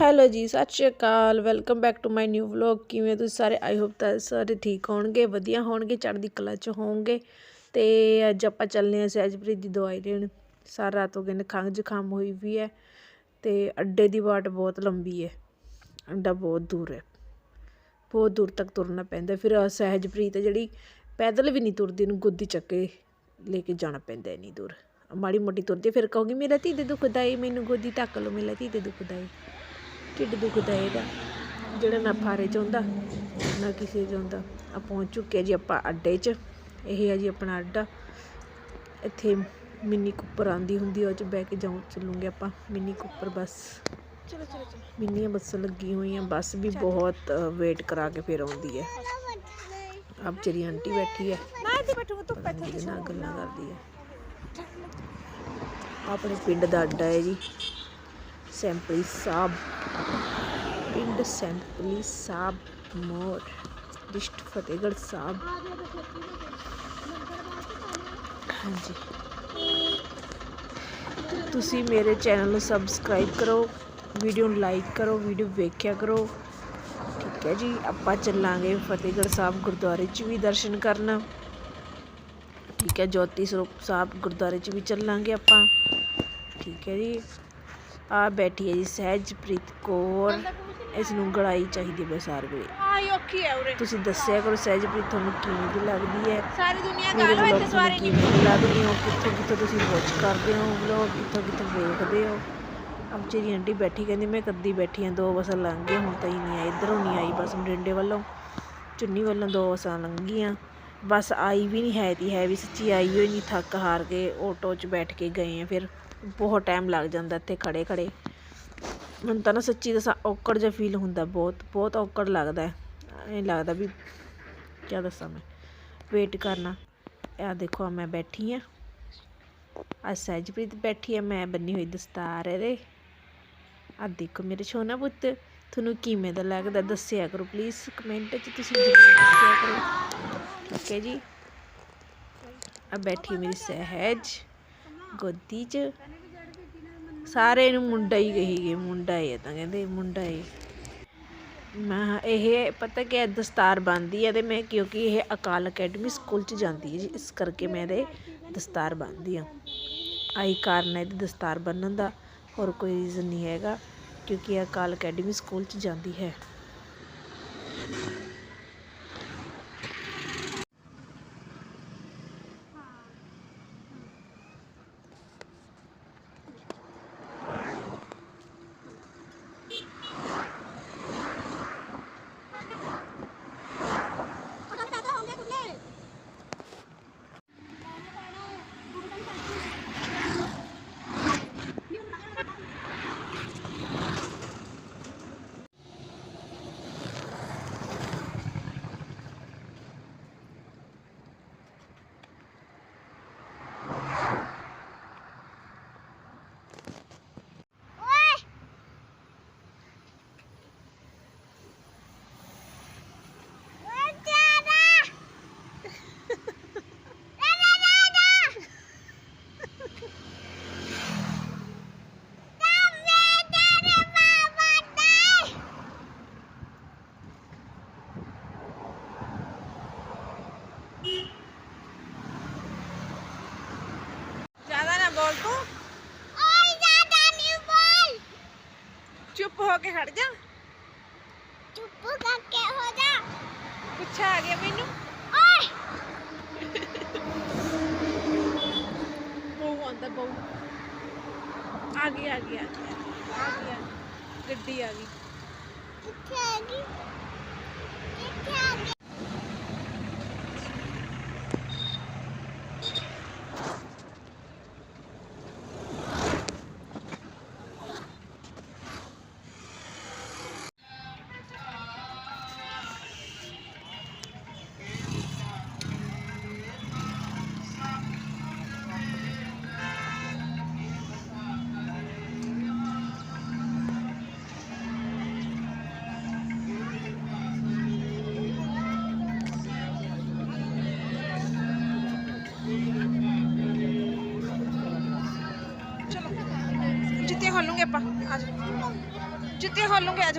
Hello ਜੀ, ਸਤਿ ਸ਼੍ਰੀ ਅਕਾਲ। Welcome back to my new vlog. ਕਿਵੇਂ ਤੁਸੀਂ ਸਾਰੇ? ਆਈ ਹੋਪ ਤਾਂ ਸਾਰੇ ਠੀਕ ਹੋਣਗੇ, ਵਧੀਆ ਹੋਣਗੇ, ਚੜ੍ਹਦੀ ਕਲਾ 'ਚ ਹੋਣਗੇ ਤੇ ਅੱਜ ਆਪਾਂ ਚੱਲਨੇ ਆ ਸਹਿਜਪ੍ਰੀਤ ਦੀ ਦਵਾਈ ਲੈਣ। ਸਾਰਾ ਰਾਤ ਹੋ ਗਏ ਨੇ ਖੰਘ ਜ਼ੁਕਾਮ ਹੋਈ ਵੀ ਹੈ ਤੇ ਅੱਡੇ ਦੀ ਵਾਟ ਬਹੁਤ ਲੰਬੀ ਹੈ। ਅੱਡਾ ਬਹੁਤ ਦੂਰ ਹੈ। ਬਹੁਤ ਦੂਰ ਤੱਕ ਤੁਰਨਾ ਪੈਂਦਾ ਫਿਰ ਸਹਿਜਪ੍ਰੀਤ ਜਿਹੜੀ ਪੈਦਲ ਵੀ ਨਹੀਂ ਤੁਰਦੀ ਉਹਨੂੰ ਗੁੱਦੀ ਚੱਕੇ ਲੈ ਕੇ ਜਾਣਾ ਪੈਂਦਾ ਇੰਨੀ ਦੂਰ। ਮਾੜੀ ਮੋਟੀ ਤੁਰਦੀ ਫਿਰ ਕਹੋਗੀ, ਮੇਰਾ ਧੀ ਦੇ ਦੁਖਦਾਈ ਮੈਨੂੰ ਗੋਦੀ ਟੱਕ ਲਓ, ਮੇਰਾ ਧੀ ਦੇ ਦੁਖਦਾ ਢਿੱਡ ਦੁਖਦਾ ਇਹਦਾ। ਜਿਹੜਾ ਨਾ ਫਾਰੇ ਚ ਹੁੰਦਾ ਨਾ ਕਿਸੇ ਚ ਹੁੰਦਾ ਆ ਪਹੁੰਚ ਚੁੱਕੇ ਜੀ ਆਪਾਂ ਅੱਡੇ 'ਚ। ਇਹ ਹੈ ਜੀ ਆਪਣਾ ਅੱਡਾ। ਇੱਥੇ ਮਿੰਨੀ ਕੁੱਪਰ ਆਂਦੀ ਹੁੰਦੀ ਆ, ਉਹ 'ਚ ਬਹਿ ਕੇ ਜਾਉਂ ਚੱਲੂਗੇ ਆਪਾਂ। ਮਿੰਨੀ ਕੁੱਪਰ ਬੱਸ। ਚਲੋ ਚਲੋ ਚਲੋ। ਮਿੰਨੀਆਂ ਬੱਸਾਂ ਲੱਗੀਆਂ ਹੋਈਆਂ ਬੱਸ ਵੀ ਬਹੁਤ ਵੇਟ ਕਰਾ ਕੇ ਫਿਰ ਆਉਂਦੀ ਹੈ ਆਪ ਚਰੀ ਆਂਟੀ ਬੈਠੀ ਹੈ ਮੈਂ ਇੱਥੇ ਬੈਠੂਗਾ ਤੂੰ ਕਿਹਦੇ ਨਾਲ ਗੱਲਾਂ ਕਰਦੀ ਹੈ ਆਪਣੇ ਪਿੰਡ ਦਾ ਅੱਡਾ ਹੈ ਜੀ। ਸੈਂਪਲੀ ਸਾਹਿਬ ਪਿੰਡ ਸੈਂਪਲੀ ਸਾਹਿਬ ਮੋਰ ਡਿਸਟ ਫਤਿਹਗੜ੍ਹ ਸਾਹਿਬ ਹਾਂਜੀ। ਤੁਸੀਂ ਮੇਰੇ ਚੈਨਲ ਨੂੰ ਸਬਸਕ੍ਰਾਈਬ ਕਰੋ, ਵੀਡੀਓ ਨੂੰ ਲਾਈਕ ਕਰੋ, ਵੀਡੀਓ ਵੇਖਿਆ ਕਰੋ। ਠੀਕ ਹੈ ਜੀ, ਆਪਾਂ ਚੱਲਾਂਗੇ ਫਤਿਹਗੜ੍ਹ ਸਾਹਿਬ ਗੁਰਦੁਆਰੇ 'ਚ ਵੀ ਦਰਸ਼ਨ ਕਰਨ। ਠੀਕ ਹੈ, ਜੋਤੀ ਸਰੂਪ ਸਾਹਿਬ ਗੁਰਦੁਆਰੇ 'ਚ ਵੀ ਚੱਲਾਂਗੇ ਆਪਾਂ। ਠੀਕ ਹੈ ਜੀ। ਆ ਬੈਠੀ ਹੈ ਜੀ ਸਹਿਜਪ੍ਰੀਤ ਕੌਰ। ਇਸ ਨੂੰ ਗੜਾਈ ਚਾਹੀਦੀ ਬਸ ਹਰ ਵੇਲੇ। ਆਈ ਔਖੀ ਹੈ ਉਰੇ। ਤੁਸੀਂ ਦੱਸਿਆ ਕਰੋ ਸਹਿਜਪ੍ਰੀਤ ਤੁਹਾਨੂੰ ਕਿਵੇਂ ਦੀ ਲੱਗਦੀ ਹੈ। ਸਾਰੀ ਦੁਨੀਆ ਗਾਲ ਵਿੱਚ ਸਵਾਰੀ ਦੀ ਲੱਗਦੀ ਹੋ ਕਿੱਥੋਂ ਕਿੱਥੋਂ ਤੁਸੀਂ ਵਾਚ ਕਰਦੇ ਹੋ ਵਲੋਗ ਕਿੱਥੋਂ ਕਿੱਥੋਂ ਵੇਖਦੇ ਹੋ। ਅਬ ਜਿਹੜੀ ਆਂਟੀ ਬੈਠੀ ਕਹਿੰਦੀ ਮੈਂ ਕੱਦੀ ਬੈਠੀ ਹਾਂ ਦੋ ਬੱਸਾਂ ਲੰਘ ਗਈਆਂ ਹੁਣ ਤਾਂ ਹੀ ਨਹੀਂ ਆਈ ਇੱਧਰੋਂ ਨਹੀਂ ਆਈ ਬਸ ਮਰਿੰਡੇ ਵੱਲੋਂ। ਚੁੰਨੀ ਵੱਲੋਂ ਦੋ ਬੱਸਾਂ ਲੰਘੀਆਂ। ਬਸ ਆਈ ਵੀ ਨਹੀਂ ਹੈ ਤੀ ਹੈ ਵੀ ਸੱਚੀ ਆਈ ਹੋਈ ਨਹੀਂ ਥੱਕ ਹਾਰ ਕੇ ਆਟੋ 'ਚ ਬੈਠ ਕੇ ਗਏ ਆ ਫਿਰ। ਬਹੁਤ ਟਾਈਮ ਲੱਗ ਜਾਂਦਾ ਇੱਥੇ ਖੜੇ ਖੜੇ। ਮੈਨੂੰ ਤਾਂ ਨਾ ਸੱਚੀ ਦੱਸਾਂ ਔਕੜ ਜਿਹਾ ਫੀਲ ਹੁੰਦਾ ਬਹੁਤ ਬਹੁਤ ਔਕੜ ਲੱਗਦਾ ਐ ਲੱਗਦਾ ਵੀ ਕਿਆ ਦੱਸਾਂ ਮੈਂ ਵੇਟ ਕਰਨਾ। ਆ ਦੇਖੋ ਆ ਮੈਂ ਬੈਠੀ ਆ ਆ ਸਹਿਜਪ੍ਰੀਤ ਬੈਠੀ ਆ ਮੈਂ ਬੰਨੀ ਹੋਈ ਦਸਤਾਰ ਇਹਦੇ। ਆ ਦੇਖੋ ਮੇਰੇ ਸੋਹਣਾ ਪੁੱਤ, ਤੁਹਾਨੂੰ ਕਿਵੇਂ ਦਾ ਲੱਗਦਾ? ਦੱਸਿਆ ਕਰੋ ਪਲੀਜ਼ ਕਮੈਂਟ 'ਚ ਤੁਸੀਂ ਜ਼ਰੂਰ ਦੱਸਿਆ ਕਰੋ। ਠੀਕ ਹੈ ਜੀ। ਆ ਬੈਠੀ ਮੇਰੀ ਸਹਿਜ। ਗੋਦੀ 'ਚ ਸਾਰੇ ਨੂੰ ਮੁੰਡਾ ਹੀ ਕਹੀ ਗਏ ਮੁੰਡਾ ਹੈ ਤਾਂ ਕਹਿੰਦੇ ਮੁੰਡਾ ਹੈ। ਮੈਂ ਇਹ ਪਤਾ ਕਿ ਹੈ, ਦਸਤਾਰ ਬੰਨਦੀ ਹੈ ਤੇ ਮੈਂ ਕਿਉਂਕਿ ਇਹ ਅਕਾਲ ਅਕੈਡਮੀ ਸਕੂਲ ਚ ਜਾਂਦੀ ਹੈ ਜੀ ਇਸ ਕਰਕੇ ਮੈਂ ਇਹਦੇ ਦਸਤਾਰ ਬੰਨਦੀ ਹਾਂ ਆਈ ਕਾਰਨ ਹੈ ਇਹਦੀ ਦਸਤਾਰ ਬੰਨਣ ਦਾ ਹੋਰ ਕੋਈ ਰੀਜ਼ਨ ਨਹੀਂ ਹੈਗਾ ਕਿਉਂਕਿ ਇਹ ਅਕਾਲ ਅਕੈਡਮੀ ਸਕੂਲ ਚ ਜਾਂਦੀ ਹੈ ਜ਼ਿਆਦਾ ਨਾ ਬੋਲ ਤੂੰ ਚੁੱਪ ਹੋ ਕੇ ਖੜ ਜਾ। ਪਿੱਛਾ ਆ ਗਿਆ ਮੈਨੂੰ। ਬਹੂ ਆਂਦਾ ਬਹੂ। ਆ ਗਈ ਆ ਗਈ ਆ ਗਈ ਆ ਗਈ ਆ ਗਈ। ਗੱਡੀ ਆ ਗਈ। ਜੁੱਤੀਆਂ ਖੋਲ ਲੂੰਗੇ ਅੱਜ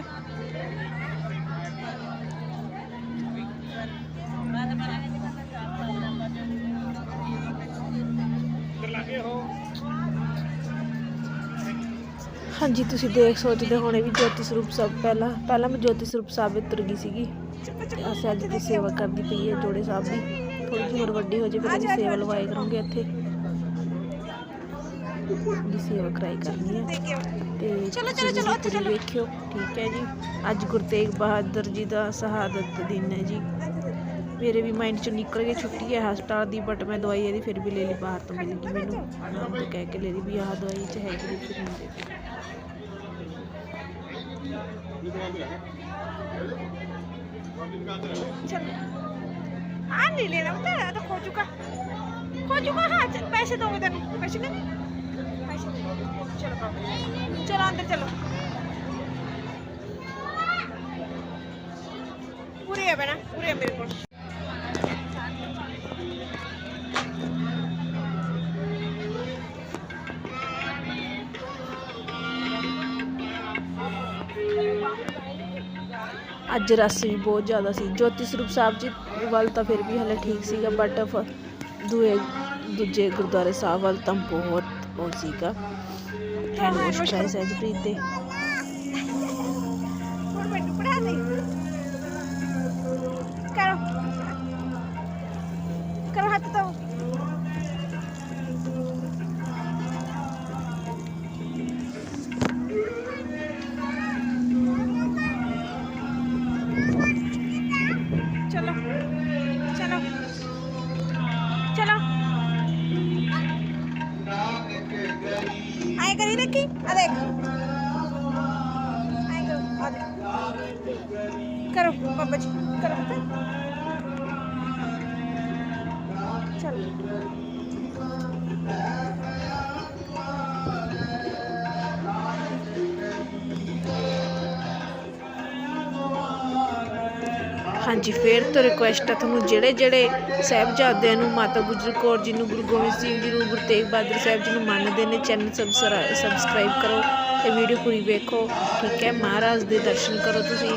ਹਾਂਜੀ ਤੁਸੀਂ ਦੇਖ ਸੋਚਦੇ ਹੋਣੇ ਵੀ ਜੋਤੀ ਸਰੂਪ ਸਾਹਿਬ ਪਹਿਲਾਂ ਪਹਿਲਾਂ ਮੈਂ ਜੋਤੀ ਸਰੂਪ ਸਾਹਿਬ ਤੁਰ ਗਈ ਸੀਗੀ। ਅਸੀਂ ਅੱਜ ਦੀ ਸੇਵਾ ਕਰਦੀ ਪਈ ਹੈ ਜੋੜੇ ਸਾਹਿਬ ਦੀ। ਥੋੜੀ ਜਿਹੀ ਹੋਰ ਵੱਡੀ ਹੋ ਜੇ ਫਿਰ ਅਸੀਂ ਸੇਵਾ ਲਵਾਏ ਕਰਾਂਗੇ ਇੱਥੇ। ਉਹਦੀ ਸੇਵਾ ਕਰਾਈ ਕਰਨੀ ਹੈ ਤੇ ਚਲੋ ਚਲੋ ਚਲੋ ਉੱਥੇ ਚਲੋ। ਵੇਖਿਓ ਠੀਕ ਹੈ ਜੀ। ਅੱਜ ਗੁਰਤੇਗ ਬਹਾਦਰ ਜੀ ਦਾ ਸ਼ਹਾਦਤ ਦਿਨ ਹੈ ਜੀ। ਮੇਰੇ ਵੀ ਮਾਈਂਡ ਚੋਂ ਨਿਕਲ ਗਈ ਛੁੱਟੀ ਹੈ ਹਸਪਤਾਲ ਦੀ ਬਟ ਮੈਂ ਦਵਾਈ ਇਹਦੀ ਫਿਰ ਵੀ ਲੈ ਲਈ ਬਾਹਰ ਤੋਂ ਮਿਲ ਗਈ ਮੈਨੂੰ। ਮੈਂ ਕਹਿ ਕੇ ਲੈ ਲਈ ਵੀ ਆਹ ਦਵਾਈ ਚ ਹੈ ਕਿ ਫਿਰ ਨਹੀਂ ਦੇ ਆ ਨਹੀਂ ਲੈਣਾ ਤਾਂ ਖੋ ਚੁੱਕਾ। ਖੋ ਚੁੱਕਾ ਹਾਂ ਪੈਸੇ ਦੋਗੇ ਤੈਨੂੰ ਪੈਸੇ ਨਹੀਂ चलो पापा चलो अंदर चलो पूरे है बेटा पूरे है मेरे को ਅੱਜ ਰਸ ਵੀ ਬਹੁਤ ਜ਼ਿਆਦਾ ਸੀ ਜੋਤੀ ਸਰੂਪ ਸਾਹਿਬ ਜੀ ਵੱਲ ਤਾਂ ਫਿਰ ਵੀ ਹਲੇ ਠੀਕ ਸੀਗਾ ਬਟ ਦੂਏ ਦੂਜੇ ਗੁਰਦੁਆਰੇ ਸਾਹਿਬ ਵੱਲ ਤਾਂ ਬਹੁਤ ਉਹ ਸੀਗਾ। ਹੈਂਡ ਵਾਸ਼ ਕਰਾਇਆ ਸਹਿਜਪ੍ਰੀਤ ਦੇ। ਹੁਣ ਮੈਨੂੰ ਪੜਾ ਦੇ। ਕਰੋ। ਕਰੋ ਹੱਥ ਜੀ ਫੇਰ ਤੋਂ ਰਿਕੁਐਸਟ ਆ ਤੁਹਾਨੂੰ ਜਿਹੜੇ ਜਿਹੜੇ ਸਾਹਿਬਜ਼ਾਦਿਆਂ ਨੂੰ ਮਾਤਾ ਗੁਜਰ ਕੌਰ ਜੀ ਨੂੰ ਗੁਰੂ ਗੋਬਿੰਦ ਸਿੰਘ ਜੀ ਨੂੰ ਗੁਰੂ ਤੇਗ ਬਹਾਦਰ ਸਾਹਿਬ ਜੀ ਨੂੰ ਮੰਨਦੇ ਨੇ ਚੈਨਲ ਸਬਸਕ੍ਰਾਈਬ ਕਰੋ ਤੇ ਵੀਡੀਓ ਪੂਰੀ ਵੇਖੋ ਠੀਕ ਹੈ? ਮਹਾਰਾਜ ਦੇ ਦਰਸ਼ਨ ਕਰੋ ਤੁਸੀਂ।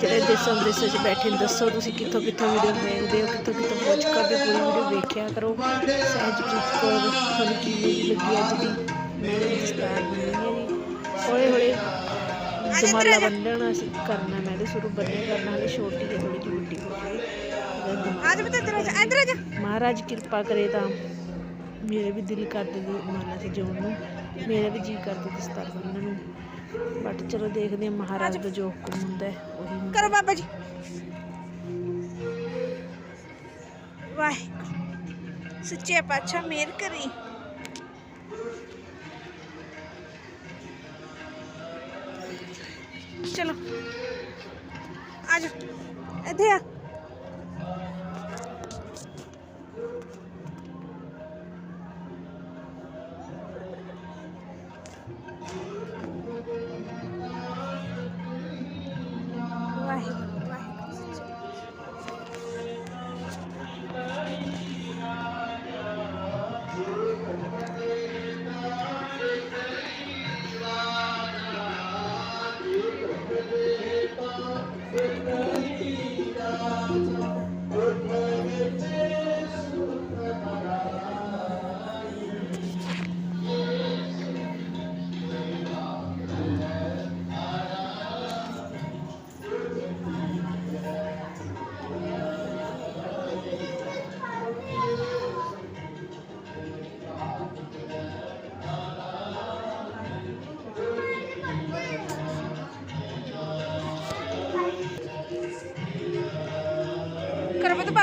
ਜਿਹੜੇ ਦੇਸ਼ਾਂ ਵਿਦੇਸ਼ਾਂ 'ਚ ਬੈਠੇ ਨੇ ਦੱਸੋ ਤੁਸੀਂ ਕਿੱਥੋਂ ਕਿੱਥੋਂ ਵੀਡੀਓ ਵੇਖਦੇ ਹੋ ਕਿੱਥੋਂ ਕਿੱਥੋਂ ਪਹੁੰਚ ਕਰਦੇ ਹੋ, ਪੂਰੀ ਵੀਡੀਓ ਵੇਖਿਆ ਕਰੋ। ਸਹਿਜਪ੍ਰੀਤ ਕੌਰ ਤੁਹਾਨੂੰ ਕਿਵੇਂ ਲੱਗੀ ਅੱਜ ਦੀ? ਮੇਰੇ ਦਸਤਾਰ ਬਣੀ ਹੈ ਜੀ ਹੌਲੀ ਹੌਲੀ ਦੁਮਾਲਾ ਬੰਨਣਾ ਅਸੀਂ ਕਰਨਾ ਮੈਂ ਤੇ ਸ਼ੁਰੂ ਬੰਨੇ ਕਰਨਾ ਹਲੇ ਛੋਟੀ ਹੈ ਥੋੜੀ ਜਿਹੀ ਵੱਡੀ ਹੋ ਗਈ। ਆਜ ਬਤਾ ਇੱਧਰ ਆ ਇੱਧਰ ਆ ਜਾ। ਮਹਾਰਾਜ ਕਿਰਪਾ ਕਰੇ ਤਾਂ ਮੇਰੇ ਵੀ ਦਿਲ ਕਰਦੇ ਦੀ ਮਾਲਾ ਤੇ ਜੋੜ ਨੂੰ। ਮੇਰਾ ਵੀ ਜੀ ਕਰਦਾ ਦਸਤਾਰ ਬੰਨਣ ਨੂੰ। ਬਟ ਚਲੋ ਦੇਖਦੇ ਹਾਂ ਮਹਾਰਾਜ ਦਾ ਜੋ ਹੁਕਮ ਹੁੰਦਾ ਹੈ ਉਹੀ ਕਰੋ ਬਾਬਾ ਜੀ। ਵਾਹ ਸੱਚੇ ਪਾਤਸ਼ਾਹ ਮੇਰ ਕਰੀ। ਚਲੋ। ਆ ਜਾ ਇੱਥੇ ਆ।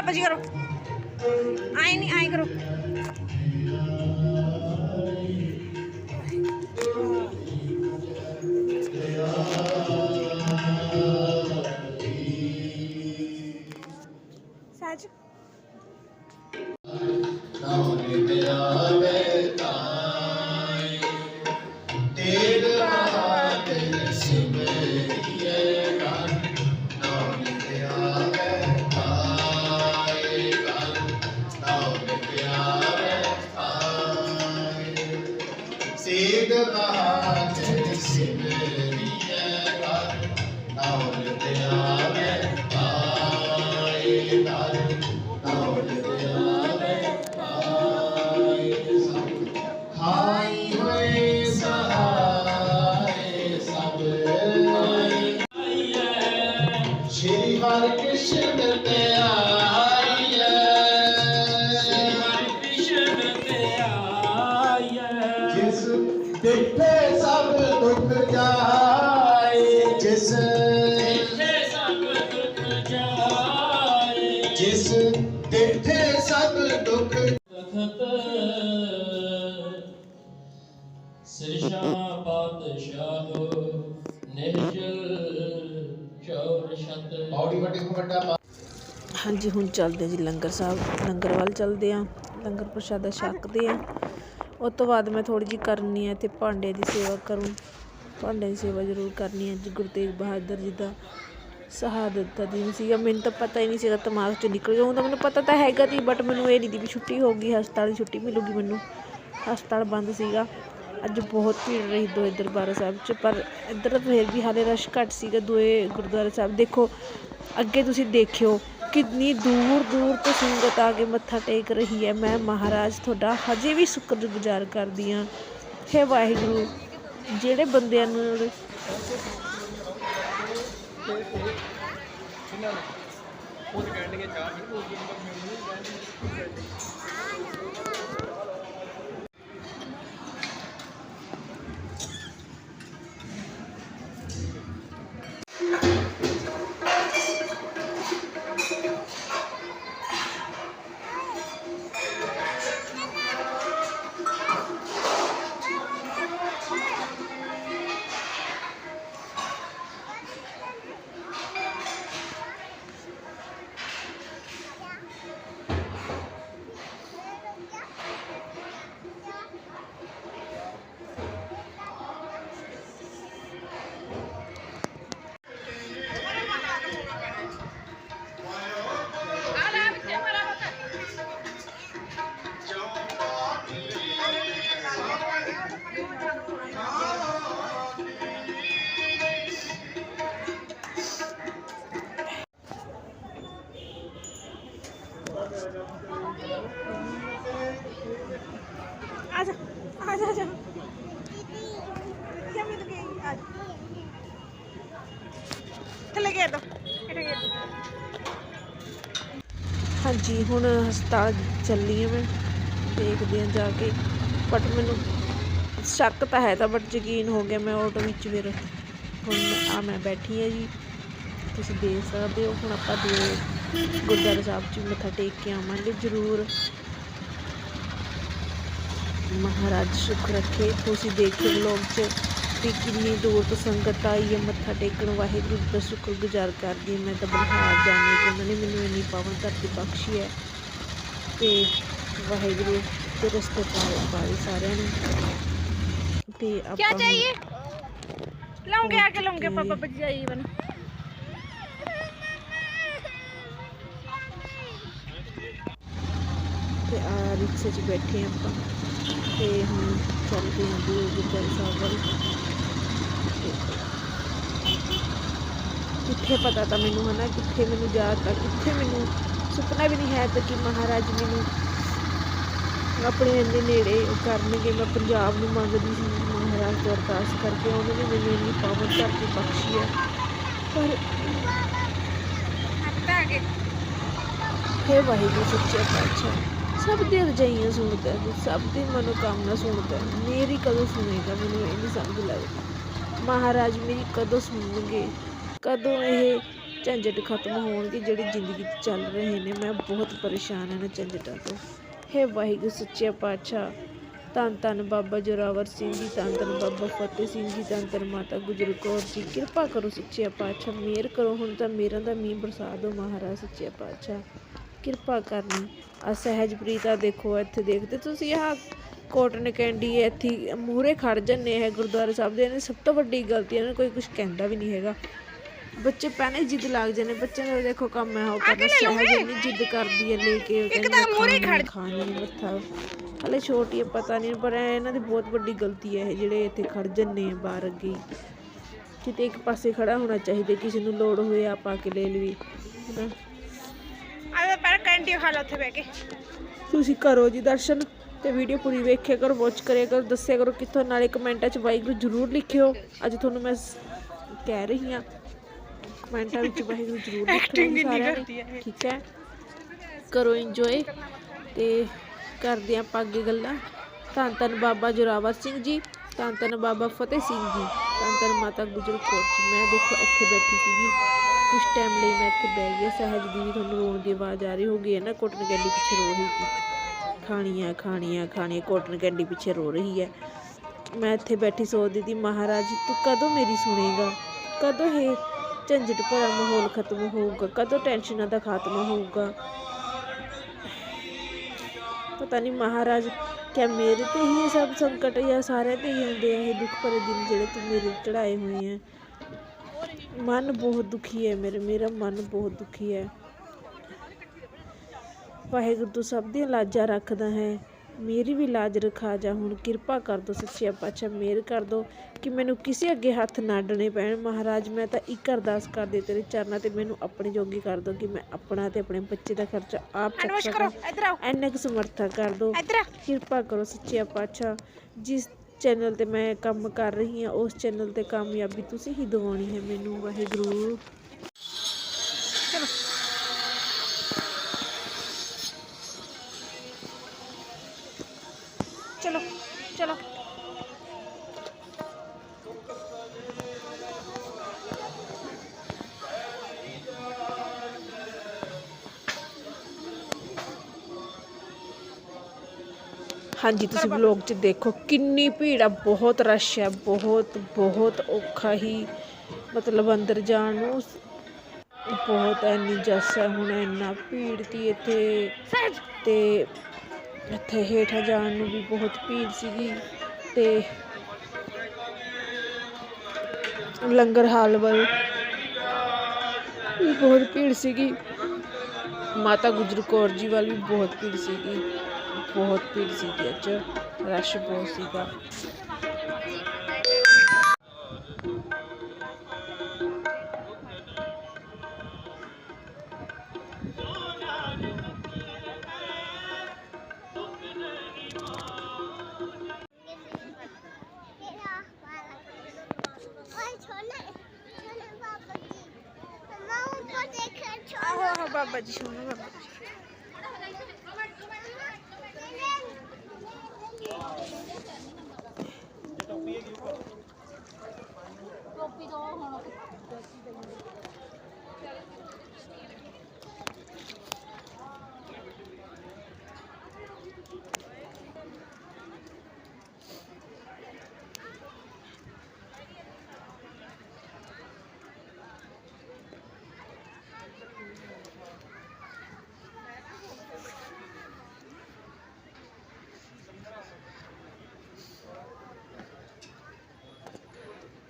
ਪਾਪਾ ਜੀ ਕਰੋ। ਆਏ ਨਹੀਂ ਆਏ ਕਰੋ। either uh, ਪਾਤਸ਼ਾਹ ਨਿਰਜਲ ਚੌਰ ਛਤ। ਔੜੀ ਵੱਡੀ ਵੱਡਾ ਪਾ- ਹਾਂਜੀ ਹੁਣ ਚੱਲਦੇ ਜੀ ਲੰਗਰ ਸਾਹਿਬ। ਲੰਗਰ ਵੱਲ ਚੱਲਦੇ ਆ ਲੰਗਰ ਪ੍ਰਸ਼ਾਦਾ ਛਕਦੇ ਆ ਉਸ ਤੋਂ ਬਾਅਦ ਮੈਂ ਥੋੜੀ ਜਿਹੀ ਕਰਨੀ ਆ ਤੇ ਭਾਂਡੇ ਦੀ ਸੇਵਾ ਕਰੂੰ। ਭਾਂਡੇ ਦੀ ਸੇਵਾ ਜ਼ਰੂਰ ਕਰਨੀ ਹੈ। ਜੀ ਗੁਰੂ ਤੇਗ ਬਹਾਦਰ ਜੀ ਦਾ ਸ਼ਹਾਦਤ ਦਾ ਦਿਨ ਸੀਗਾ। ਮੈਨੂੰ ਤਾਂ ਪਤਾ ਹੀ ਨਹੀਂ ਸੀਗਾ ਦਿਮਾਗ 'ਚੋਂ ਨਿਕਲ ਗਿਆ ਤਾਂ ਮੈਨੂੰ ਪਤਾ ਤਾਂ ਹੈਗਾ ਸੀ ਬਟ ਮੈਨੂੰ ਇਹ ਨਹੀਂ ਦੀ ਵੀ ਛੁੱਟੀ ਹੋ ਗਈ ਹਸਪਤਾਲ ਦੀ ਛੁੱਟੀ ਮਿਲੂਗੀ ਮੈਨੂੰ। ਹਸਪਤਾਲ ਬੰਦ ਸੀਗਾ। ਅੱਜ ਬਹੁਤ ਭੀੜ ਰਹੀ ਦੋਏ ਦਰਬਾਰ ਸਾਹਿਬ 'ਚ, ਪਰ ਇੱਧਰ ਫਿਰ ਵੀ ਹਾਲੇ ਰਸ਼ ਘੱਟ ਸੀਗਾ ਦੋਏ ਗੁਰਦੁਆਰਾ ਸਾਹਿਬ। ਦੇਖੋ, ਅੱਗੇ ਤੁਸੀਂ ਦੇਖਿਓ ਕਿੰਨੀ ਦੂਰ ਦੂਰ ਤੋਂ ਸੰਗਤ ਆ ਕੇ ਮੱਥਾ ਟੇਕ ਰਹੀ ਹੈ। ਮੈਂ ਮਹਾਰਾਜ ਤੁਹਾਡਾ ਹਜੇ ਵੀ ਸ਼ੁਕਰਗੁਜ਼ਾਰ ਕਰਦੀ ਹਾਂ। ਹੇ ਵਾਹਿਗੁਰੂ, ਜਿਹੜੇ ਬੰਦਿਆਂ ਨੂੰ ਆ ਹਸਪਤਾਲ ਚੱਲੀ ਹਾਂ ਮੈਂ, ਦੇਖਦੀ ਹਾਂ ਜਾ ਕੇ। ਬਟ ਮੈਨੂੰ ਸ਼ੱਕ ਤਾਂ ਹੈ ਤਾਂ ਬਟ ਯਕੀਨ ਹੋ ਗਿਆ ਮੈਂ ਆਟੋ ਵਿੱਚ ਫਿਰ। ਹੁਣ ਆ ਮੈਂ ਬੈਠੀ ਹਾਂ ਜੀ। ਤੁਸੀਂ ਦੇਖ ਸਕਦੇ ਹੋ, ਹੁਣ ਆਪਾਂ ਦੇ ਗੁਰਦੁਆਰਾ ਸਾਹਿਬ 'ਚ ਮੱਥਾ ਟੇਕ ਕੇ ਆਵਾਂਗੇ ਜ਼ਰੂਰ। ਮਹਾਰਾਜ ਸੁਖ ਰੱਖੇ। ਤੁਸੀਂ ਦੇਖੋ ਲੋਕ 'ਚ ਵੀ ਕਿੰਨੀ ਦੂਰ ਤੋਂ ਸੰਗਤ ਆਈ ਹੈ ਮੱਥਾ ਟੇਕਣ। ਵਾਹਿਗੁਰੂ ਦਾ ਸ਼ੁਕਰਗੁਜ਼ਾਰ ਕਰਦੀ ਮੈਂ ਤਾਂ ਬਲਹਾਰ ਜਾਣੇ ਕਿ ਉਹਨਾਂ ਨੇ ਮੈਨੂੰ ਇੰਨੀ ਪਾਵਨ ਧਰਤੀ ਬਖਸ਼ੀ ਹੈ। ਤੇ ਵਾਹਿਗੁਰੂ ਤੇ ਰਸਤੇ ਪਾਏ ਸਾਰਿਆਂ ਨੂੰ। ਤੇ ਆਪਾਂ ਕੀ ਚਾਹੀਏ? ਲਾਉਂਗੇ ਆ ਕੇ ਲਾਉਂਗੇ ਪਾਪਾ ਭਜਾਈ ਬਣ ਤੇ ਆ ਰਿਕਸ਼ੇ 'ਚ ਬੈਠੇ ਆਪਾਂ। ਤੇ ਹੁਣ ਚੱਲਦੇ ਹਾਂ ਦੂਰ ਗੁਰਦੁਆਰਾ ਸਾਹਿਬ ਵੱਲ। ਕਿੱਥੇ ਪਤਾ ਤਾਂ ਮੈਨੂੰ ਹਨਾ ਕਿੱਥੇ ਮੈਨੂੰ ਜਾ ਤਾਂ ਕਿੱਥੇ ਮੈਨੂੰ ਸੁਪਨਾ ਵੀ ਨਹੀਂ ਹੈ ਤਾਂ ਕਿ ਮਹਾਰਾਜ ਮੈਨੂੰ ਆਪਣੇ ਇੰਨੇ ਨੇੜੇ ਕਰਨਗੇ। ਮੈਂ ਪੰਜਾਬ ਨੂੰ ਮੰਗਦੀ ਸੀ, ਮਹਾਰਾਜ ਤੋਂ ਅਰਦਾਸ ਕਰਕੇ ਉਹਨਾਂ ਨੇ ਮੈਨੂੰ ਇੰਨੀ ਪਾਵਰ ਕਰਕੇ ਬਖਸ਼ੀ ਹੈ। ਪਰ ਹੇ ਵਾਹਿਗੁਰੂ, ਸੱਚਾ ਪਾਤਸ਼ਾਹ, ਸਭ ਦੇ ਰਜਾਈਆਂ ਸੁਣਦਾ ਹੈ ਸਭ ਦੀ ਮਨੋਕਾਮਨਾ ਸੁਣਦਾ ਹੈ। ਮੇਰੀ ਕਦੋਂ ਸੁਣੇਗਾ, ਮੈਨੂੰ ਇਹ ਨਹੀਂ ਸਮਝ ਲੱਗਦਾ। ਮਹਾਰਾਜ ਮੇਰੀ ਕਦੋਂ ਸੁਣਨਗੇ? ਕਦੋਂ ਇਹ ਝੰਜਟ ਖਤਮ ਹੋਣਗੇ ਜਿਹੜੇ ਜ਼ਿੰਦਗੀ 'ਚ ਚੱਲ ਰਹੇ ਨੇ, ਮੈਂ ਬਹੁਤ ਪਰੇਸ਼ਾਨ ਹਾਂ ਇਹਨਾਂ ਝੰਜਟਾਂ ਤੋਂ। ਹੇ ਵਾਹਿਗੁਰੂ, ਸੱਚੇ ਪਾਤਸ਼ਾਹ, ਧੰਨ ਧੰਨ ਬਾਬਾ ਜੋਰਾਵਰ ਸਿੰਘ ਜੀ, ਧੰਨ ਧੰਨ ਬਾਬਾ ਫਤਿਹ ਸਿੰਘ ਜੀ, ਧੰਨ ਧੰਨ ਮਾਤਾ ਗੁਜਰ ਕੌਰ ਜੀ। ਕਿਰਪਾ ਕਰੋ ਸੱਚੇ ਪਾਤਸ਼ਾਹ, ਮਿਹਰ ਕਰੋ। ਹੁਣ ਤਾਂ ਮੇਰਾ ਦਾ ਮੀਂਹ ਬਰਸਾ ਦਿਓ ਮਹਾਰਾਜ, ਸੱਚੇ ਪਾਤਸ਼ਾਹ। ਕਿਰਪਾ ਕਰਨੀ। ਆ ਸਹਿਜਪ੍ਰੀਤ ਆ, ਦੇਖੋ ਇੱਥੇ ਦੇਖਦੇ ਤੁਸੀਂ ਆਹ ਕੋਟਨ ਕੈਂਡੀ ਇੱਥੇ ਮੂਹਰੇ ਖੜ ਜੰਨੇ ਹੈ ਗੁਰਦੁਆਰਾ ਸਾਹਿਬ ਦੇ। ਨੇ ਸਭ ਤੋਂ ਵੱਡੀ ਗਲਤੀ ਇਹਨਾਂ ਨੂੰ ਕੋਈ ਕੁਝ ਕਹਿੰਦਾ ਵੀ ਨਹੀਂ ਹੈਗਾ। ਬੱਚੇ ਪਹਿਲੇ ਜਿੱਦ ਲੱਗ ਜਾਂਦੇ ਬੱਚਿਆਂ ਦਾ ਦੇਖੋ ਕੰਮ ਹੈ ਉਹ ਕਰਨਾ ਸਹਿਜ ਇੰਨੀ ਜਿੱਦ ਕਰਦੀ ਹੈ ਲੈ ਕੇ ਉਹ ਕਹਿੰਦੀ ਤਾਂ ਮੈਂ ਮੂਹਰੇ ਖਾਣੀ ਹੈ, ਖੜ- ਖਾਣੀ ਮੱਥਾ। ਹਲੇ ਛੋਟੀ ਹੈ ਪਤਾ ਨਹੀਂ ਪਰ ਇਹ ਇਹਨਾਂ ਦੀ ਬਹੁਤ ਵੱਡੀ ਗਲਤੀ ਹੈ ਜਿਹੜੇ ਇੱਥੇ ਖੜ ਜੰਨੇ ਆ ਬਾਹਰ ਅੱਗੇ। ਕਿਤੇ ਇੱਕ ਪਾਸੇ ਖੜਾ ਹੋਣਾ ਚਾਹੀਦਾ ਕਿਸੇ ਨੂੰ ਲੋੜ ਹੋਏ ਆ ਪਾ ਕੇ ਲੈ ਲਵੀ ਹਨਾ? ਆ ਪਹਿਲਾਂ ਕੈਂਟੀ ਖਾ ਲਓ ਉੱਥੇ ਬਹਿ ਕੇ। ਤੁਸੀਂ ਕਰੋ ਜੀ ਦਰਸ਼ਨ ਤੇ ਵੀਡੀਓ ਪੂਰੀ ਵੇਖਿਆ ਕਰੋ ਵਾਚ ਕਰਿਆ ਕਰੋ ਦੱਸਿਆ ਕਰੋ ਕਿੱਥੋਂ ਨਾਲੇ ਕਮੈਂਟਾਂ 'ਚ ਵਾਹਿਗੁਰੂ ਜ਼ਰੂਰ ਲਿਖਿਓ। ਅੱਜ ਤੁਹਾਨੂੰ ਮੈਂ ਕਹਿ ਰਹੀ ਹਾਂ ਕਮੈਂਟਾਂ ਵਿੱਚ ਵਾਹਿਗੁਰੂ ਜ਼ਰੂਰ ਇੰਨੀ ਸਾਰਿਆਂ ਕਰਦੀ ਹੈ। ਠੀਕ ਹੈ। ਕਰੋ ਇੰਜੋਏ ਤੇ ਕਰਦੇ ਆਪਾਂ ਅੱਗੇ ਗੱਲਾਂ। ਧੰਨ ਧੰਨ ਬਾਬਾ ਜੋਰਾਵਰ ਸਿੰਘ ਜੀ ਧੰਨ ਧੰਨ ਬਾਬਾ ਫਤਿਹ ਸਿੰਘ ਜੀ ਤਾਂ ਤਨ ਮਾਤਾ ਗੁਜਰ ਕੌਰ ਜੀ। ਮੈਂ ਦੇਖੋ ਇੱਥੇ ਬੈਠੀ ਸੀਗੀ। ਕੁਝ ਟਾਈਮ ਲਈ ਮੈਂ ਇੱਥੇ ਬਹਿ ਗਈ ਸਹਿਜ ਦੀ ਵੀ ਤੁਹਾਨੂੰ ਰੋਣ ਦੀ ਆਵਾਜ਼ ਆ ਰਹੀ ਹੋਗੀ ਹੈ ਨਾ ਕੋਟਨ ਕੈਂਡੀ ਪਿੱਛੇ ਰੋ ਰਹੀ ਸੀ। ਖਾਣੀਆਂ ਖਾਣੀਆਂ ਖਾਣੀਆਂ ਕੋਟਨ ਕੈਂਡੀ ਪਿੱਛੇ ਰੋ ਰਹੀ ਹੈ। ਮੈਂ ਇੱਥੇ ਬੈਠੀ ਸੋਚਦੀ ਸੀ ਮਹਾਰਾਜ ਤੂੰ ਕਦੋਂ ਮੇਰੀ ਸੁਣੇਗਾ? ਕਦੋਂ ਇਹ ਝੰਜਟ ਭਰਾ ਮਾਹੌਲ ਖਤਮ ਹੋਊਗਾ, ਕਦੋਂ ਟੈਨਸ਼ਨਾਂ ਦਾ ਖਾਤਮਾ ਹੋਊਗਾ? ਪਤਾ ਨਹੀਂ ਮਹਾਰਾਜ, ਕਿਆ ਮੇਰੇ ਤੇ ਹੀ ਇਹ ਸਭ ਸੰਕਟ ਜਾਂ ਸਾਰਿਆਂ ਤੇ ਹੀ ਆਉਂਦੇ ਆ ਇਹ ਦੁੱਖ ਭਰੇ ਦਿਨ ਜਿਹੜੇ ਤੂੰ ਮੇਰੇ ਚੜਾਏ ਹੋਏ ਆ? ਮਨ ਬਹੁਤ ਦੁਖੀ ਹੈ ਮੇਰੇ, ਮੇਰਾ ਮਨ ਬਹੁਤ ਦੁਖੀ ਹੈ। ਵਾਹਿਗੁਰੂ ਤੂੰ ਸਭ ਦੀਆਂ ਲਾਜਾਂ ਰੱਖਦਾ ਹੈ। ਮੇਰੀ ਵੀ ਲਾਜ ਰਖਾ ਜਾ ਹੁਣ ਕਿਰਪਾ ਕਰ ਦੋ ਸੱਚਿਆ ਪਾਤਸ਼ਾਹ ਮਿਹਰ ਕਰ ਦੋ ਕਿ ਮੈਨੂੰ ਕਿਸੇ ਅੱਗੇ ਹੱਥ ਨਾ ਅੱਡਣੇ ਪੈਣ। ਮਹਾਰਾਜ ਮੈਂ ਤਾਂ ਇੱਕ ਅਰਦਾਸ ਕਰਦੇ ਤੇਰੇ ਚਰਨਾਂ ਤੇ ਮੈਨੂੰ ਆਪਣੇ ਜੋਗੀ ਕਰ ਦੋ ਕਿ ਮੈਂ ਆਪਣਾ ਤੇ ਆਪਣੇ ਬੱਚੇ ਦਾ ਖਰਚਾ ਆਪ ਚੱਕ ਸਕਾਂ ਕੁ ਸਮਰਥਾ ਕਰ ਦੋ। ਕਿਰਪਾ ਕਰੋ ਸੱਚਿਆ ਪਾਤਸ਼ਾਹ ਜਿਸ ਚੈਨਲ ਤੇ ਮੈਂ ਕੰਮ ਕਰ ਰਹੀ ਹਾਂ ਉਸ ਚੈਨਲ ਤੇ ਕਾਮਯਾਬੀ ਤੁਸੀਂ ਹੀ ਦਿਵਾਉਣੀ ਹੈ ਮੈਨੂੰ ਵਾਹਿਗੁਰੂ। ਹਾਂਜੀ ਤੁਸੀਂ ਵਲੌਗ 'ਚ ਦੇਖੋ ਕਿੰਨੀ ਭੀੜ ਆ ਬਹੁਤ ਰਸ਼ ਹੈ ਬਹੁਤ ਬਹੁਤ ਔਖਾ ਹੀ ਮਤਲਬ ਅੰਦਰ ਜਾਣ ਨੂੰ ਬਹੁਤ ਐਨੀ ਜੱਸ ਹੈ ਹੁਣ ਇੰਨਾ ਭੀੜ ਤੀ ਇੱਥੇ। ਤੇ ਇੱਥੇ ਹੇਠਾਂ ਜਾਣ ਨੂੰ ਵੀ ਬਹੁਤ ਭੀੜ ਸੀਗੀ ਤੇ ਲੰਗਰ ਹਾਲ ਵੱਲ ਵੀ ਬਹੁਤ ਭੀੜ ਸੀਗੀ। ਮਾਤਾ ਗੁਜਰ ਕੌਰ ਜੀ ਵੱਲ ਵੀ ਬਹੁਤ ਭੀੜ ਸੀਗੀ। ਬਹੁਤ ਭੀੜ ਸੀਗੀ ਅੱਜ ਰਸ਼ ਬਹੁਤ ਸੀਗਾ।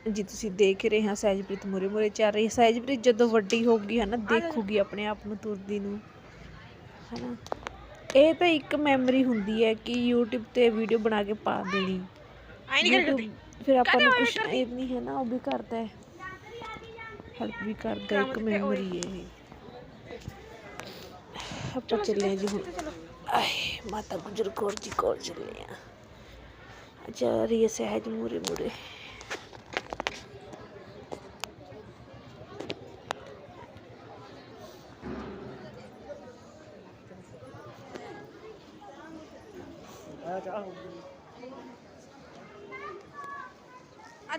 ਜੀ ਤੁਸੀਂ ਦੇਖ ਰਹੇ ਹਾਂ ਸਹਿਜਪ੍ਰੀਤ ਮੁਰੇ ਮੁਰੇ ਚੱਲ ਰਹੀ ਹੈ। ਸਹਿਜਪ੍ਰੀਤ ਜਦੋਂ ਵੱਡੀ ਹੋਊਗੀ ਹੈ ਨਾ ਦੇਖੂਗੀ ਆਪਣੇ ਆਪ ਨੂੰ ਤੁਰਦੀ ਨੂੰ ਹਨਾ? ਇਹ ਤਾਂ ਇੱਕ ਮੈਮਰੀ ਹੁੰਦੀ ਹੈ ਕਿ YouTube ਤੇ ਵੀਡੀਓ ਬਣਾ ਕੇ ਪਾ ਦੇਣੀ। ਆਈ ਨਹੀਂ ਕਰਦੀ ਫਿਰ ਆਪਾਂ ਨੂੰ ਕੁਝ ਇਹ ਨਹੀਂ ਹੈ ਨਾ ਉਹ ਵੀ ਕਰਦਾ ਹੈ। ਹੈਲਪ ਵੀ ਕਰਦਾ ਇੱਕ ਮੈਮਰੀ ਹੈ ਇਹ। ਆਪਾਂ ਚੱਲੇ ਜੀ ਹੁਣ। ਆਏ ਮਾਤਾ ਗੁਜਰ ਕੌਰ ਜੀ ਕੋਲ ਚੱਲੇ ਆ ਜਾ ਰਹੀ ਹੈ ਸਹਿਜ ਮੂਰੇ ਮੂਰੇ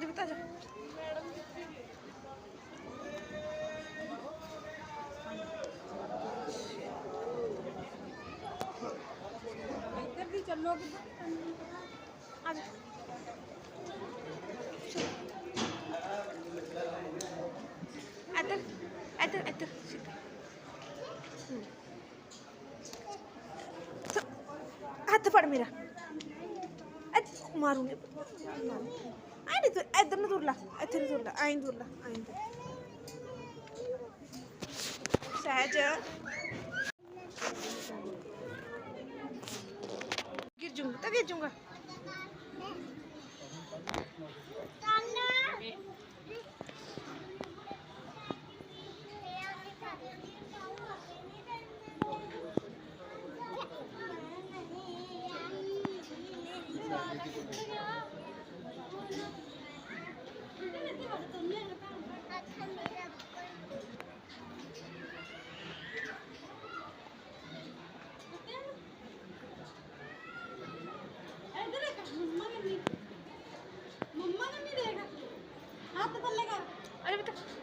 ਅੱਜ ਬਤਾ ਜਾ। ਇੱਧਰ ਦੀ ਚੱਲੋ। ਆ ਜਾ ਇੱਧਰ ਇੱਧਰ ਇੱਧਰ। ਸਿੱਧਾ ਹੱਥ ਫੜ ਮੇਰਾ। ਇੱਧ- ਮਾਰੂੰਗੀ ਆਈ ਨਹੀਂ ਤੂੰ ਇੱਧਰ ਨੂੰ ਤੁਰ ਲਾ ਇੱਥੇ ਨੂੰ ਤੁਰ ਲਾ ਆਈ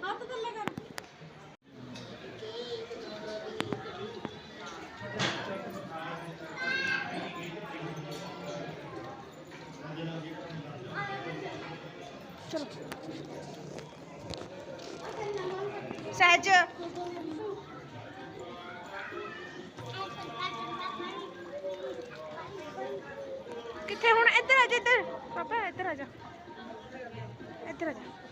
ਹੱਥ ਥੱਲੇ ਕਰ। ਸਹਿਜ। ਕਿੱਥੇ ਹੁਣ? ਇੱਧਰ ਆ ਜਾ, ਇੱਧਰ। ਪਾਪਾ, ਇੱਧਰ ਆ ਜਾ। ਇੱਧਰ ਆ ਜਾ।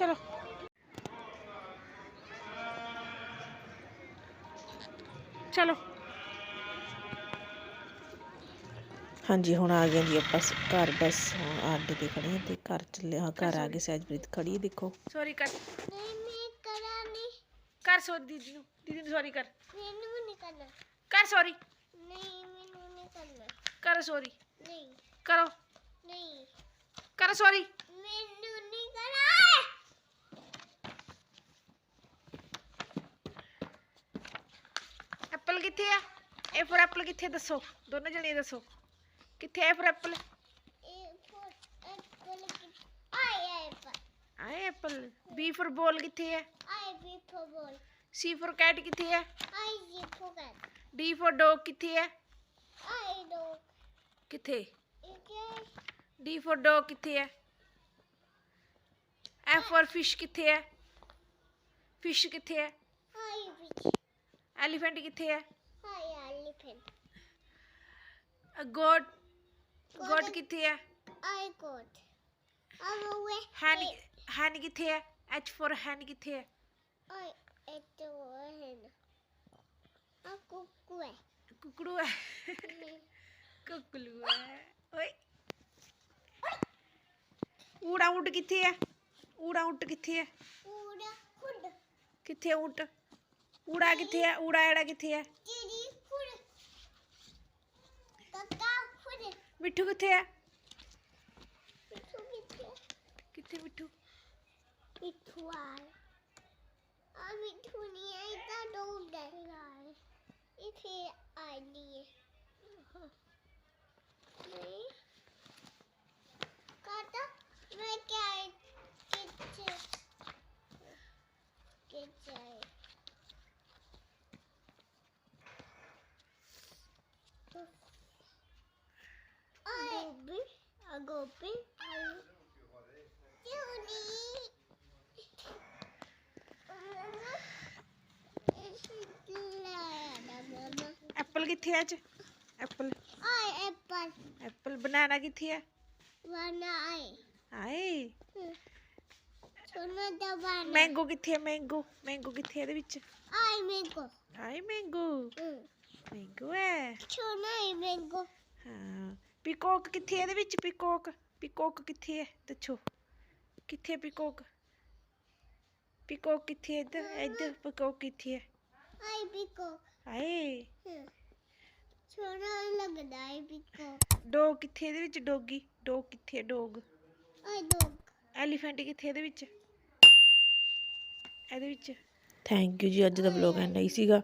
ਚਲੋ ਚਲੋ ਹਾਂਜੀ ਹੁਣ ਆ ਗਏ ਜੀ ਆਪਾਂ ਸ- ਘਰ ਬਸ ਹੁਣ ਅੱਡੇ ਤੇ ਖੜੇ ਹਾਂ ਤੇ ਘਰ ਚੱਲੇ ਹਾਂ ਘਰ ਆ ਕੇ ਸਹਿਜਪ੍ਰੀਤ ਖੜੀ ਹੈ ਦੇਖੋ ਸੌਰੀ ਕਰ ਨਹੀਂ ਮੈਂ ਕਰਾਂ ਨਹੀਂ ਕਰ ਸੌਰੀ ਦੀਦੀ ਨੂੰ ਦੀਦੀ ਨੂੰ ਸੌਰੀ ਕਰ ਮੈਨੂੰ ਨਹੀਂ ਕਰਨਾ ਕਰ ਸੌਰੀ ਨਹੀਂ ਮੈਨੂੰ ਨਹੀਂ ਕਰਨਾ ਕਰ ਸੌਰੀ ਨਹੀਂ ਕਰੋ ਨਹੀਂ ਕਰ ਸੌਰੀ ਫਿਰ एप्पल कितने दसो दोनों ਜਣੇ दसो ਕਿੱਥੇ ਹੈ एप्पल आई एप्पल बी ਬੀ बॉल कितने है आई B B ball C for cat कितने है आई C for cat D for dog कितने है आई डॉग कितने डी फॉर डॉग कितने है एफ़ फॉर फ़िश कितने है फ़िश कितने है आई फ़िश एलिफेंट कितने है ਕਿੱਥੇ ਹੈ ਆਈ ਐਲੀਫੈਂਟ ਗੋਟ ਗੋਟ ਕਿੱਥੇ ਹੈ ਆਈ ਗੋਟ ਆਮ ਵੇ ਹੈਨ ਹੈਨ ਕਿੱਥੇ ਹੈ ਐਚ ਫॉर ਹੈਨ ਕਿੱਥੇ ਹੈ ਆਈ ਇਤੋ ਹੈ ਆ ਕੁਕੂ ਹੈ ਕੁਕੜੂ ਹੈ ਕੁਕਲੂ ਹੈ ਓਏ ਊੜਾ ਊਂਟ ਕਿੱਥੇ ਹੈ ਊੜਾ ਊਂਟ ਕਿੱਥੇ ਹੈ ਪੂਰਾ ਖੁਦ ਕਿੱਥੇ ਊਂਟ ਊੜਾ ਕਿੱਥੇ ਹੈ ਊੜਾ ਐੜਾ ਕਿੱਥੇ ਹੈ ਚਿੜੀ ਖੁਦ ਕਾਕਾ ਖੁਦ ਮਿੱਠੂ ਕਿੱਥੇ ਹੈ ਪਿੱਛੂ ਕਿੱਥੇ ਕਿੱਥੇ ਮਿੱਠੂ? ਪਿੱਛੂ ਆ ਆ ਮਿੱਠੂ ਨਹੀਂ ਆਈ ਤਾਂ ਦੋ ਡਰ ਇੱਥੇ ਆਈ ਹੈ। ਨਹੀਂ। ਕਾਟਾ ਮੈਂ ਕਿਆ ਕਿੱਥੇ? ਕਿੱਥੇ ਐਪਲ ਕਿੱਥੇ ਹੈ ਅੱਜ? ਐਪਲ ਆਏ ਐਪਲ ਐਪਲ ਬਨਾਨਾ ਕਿੱਥੇ ਹੈ ਵਾਨਾ ਆਏ। ਆਏ। ਸੁਣੋ ਦਾ ਵਾਨਾ ਮੈਂਗੋ ਕਿੱਥੇ ਹੈ ਮੈਂਗੋ ਮੈਂਗੋ ਕਿੱਥੇ ਹੈ ਇਹਦੇ ਵਿੱਚ? ਆਏ ਮੈਂਗੋ ਆਏ ਮੈਂਗੋ ਮੈਂਗੋ ਹੈ। ਸੁਣੋ ਮੈਂਗੋ ਹਾਂ। ਪੀਕੋਕ ਕਿੱਥੇ ਆ ਇਹਦੇ ਵਿੱਚ ਪੀਕੋਕ? ਪੀਕੋਕ ਕਿੱਥੇ ਹੈ ਦੱਸੋ। ਕਿੱਥੇ ਪੀਕੋਕ? ਪੀਕੋਕ ਕਿੱਥੇ ਹੈ ਇੱਧਰ? ਇੱਧਰ ਪੀਕੋਕ ਕਿੱਥੇ ਹੈ pico. ਹਾਏ Mm. Sono ਲੱਗਦਾ I pico. ਡੋਗ ਕਿੱਥੇ ਇਹਦੇ ਵਿੱਚ ਡੋਗੀ? ਡੋਗ ਕਿੱਥੇ ਹੈ ਡੋਗ? I dog. ਐਲੀਫੈਂਟ ਕਿੱਥੇ ਇਹਦੇ ਵਿੱਚ? ਇਹਦੇ ਵਿੱਚ। ਥੈਂਕ ਯੂ ਜੀ ਅੱਜ ਦਾ ਵਲੌਗ ਐਂਡ ਆਈ ਸੀਗਾ।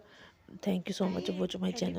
Thank you so much watch my channel